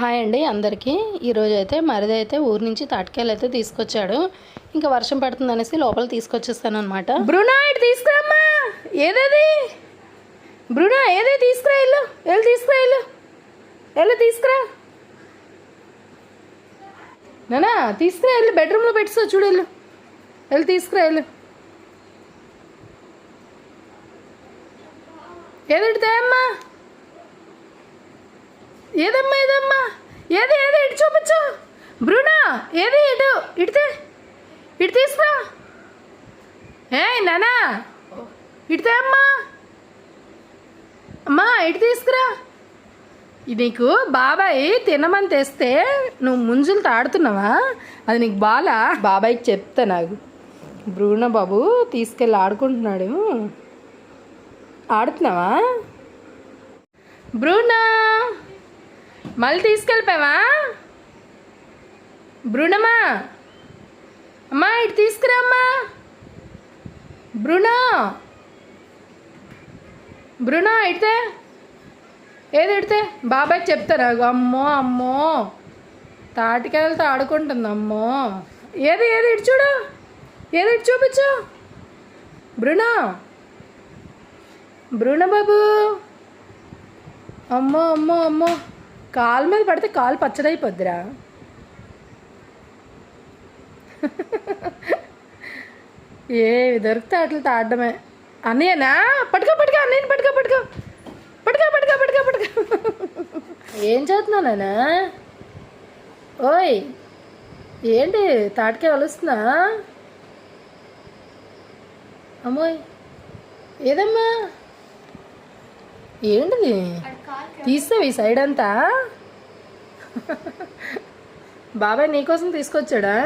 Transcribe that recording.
Hi అండి అందరికీ. ఈరోజు అయితే మరిది అయితే ఊరి నుంచి తాటికాయలు అయితే తీసుకొచ్చాడు. ఇంకా వర్షం పడుతుంది అనేసి లోపల తీసుకొచ్చేస్తాను అనమాట బ్రూనా ఇటు తీసుకురామ్మా. ఏదది? బ్రూనా ఏదే తీసుకురా ఇల్లు వెళ్ళి తీసుకురా ఇల్లు వెళ్ళి తీసుకురా. నానా తీసుకురా వెళ్ళు బెడ్రూమ్లో పెట్టుకో చూడు ఇల్లు వెళ్ళి తీసుకురా ఇల్లు ఏదిడితే అమ్మా ఏదమ్మా ఏదమ్మా? ఏది ఏది? ఇటు చూపించు. బ్రూనా ఏది ఇటు ఇడితే ఇటు తీసుకురా. ఏ నానా ఇడితే అమ్మా. అమ్మా ఇటు తీసుకురా. నీకు బాబాయ్ తినమని తెస్తే నువ్వు ముంజులు తాడుతున్నావా అది నీకు బాలా? బాబాయ్కి చెప్తా నాకు. బ్రూణ బాబు తీసుకెళ్ళి ఆడుకుంటున్నాడు. ఆడుతున్నావా? బ్రూనా! మళ్ళీ తీసుకెళ్ళిపోయావా? బృణమా అమ్మా ఇటు తీసుకురా అమ్మా. బృణో బ్రూనో ఇడితే. ఏది ఇడితే? బాబాయ్ చెప్తారా? అమ్మో అమ్మో. తాటికాయలతో ఆడుకుంటుంది అమ్మో. ఏది ఏది ఇటు చూడు. ఏది ఇటు చూపించు. బృణో బృణ బాబు అమ్మో అమ్మో అమ్మో. కాలు మీద పడితే కాలు పచ్చడైపోద్దిరా. ఏవి దొరికితే అట్లా తాడమే అన్నయ్యనా? పట్టుకో పట్టుకో అన్నయ్యని పట్టుకో పట్టుకో. పట్టుకో పట్టుకో పట్టుకో పట్టుకో. ఏం చేస్తున్నానా ఓయ్ ఏంటి తాటికే వలుస్తున్నా అమ్మోయ్ ఏదమ్మా? ఏంటిది? తీస్తావు ఈ సైడ్ అంతా. బాబాయ్ నీకోసం తీసుకొచ్చాడా?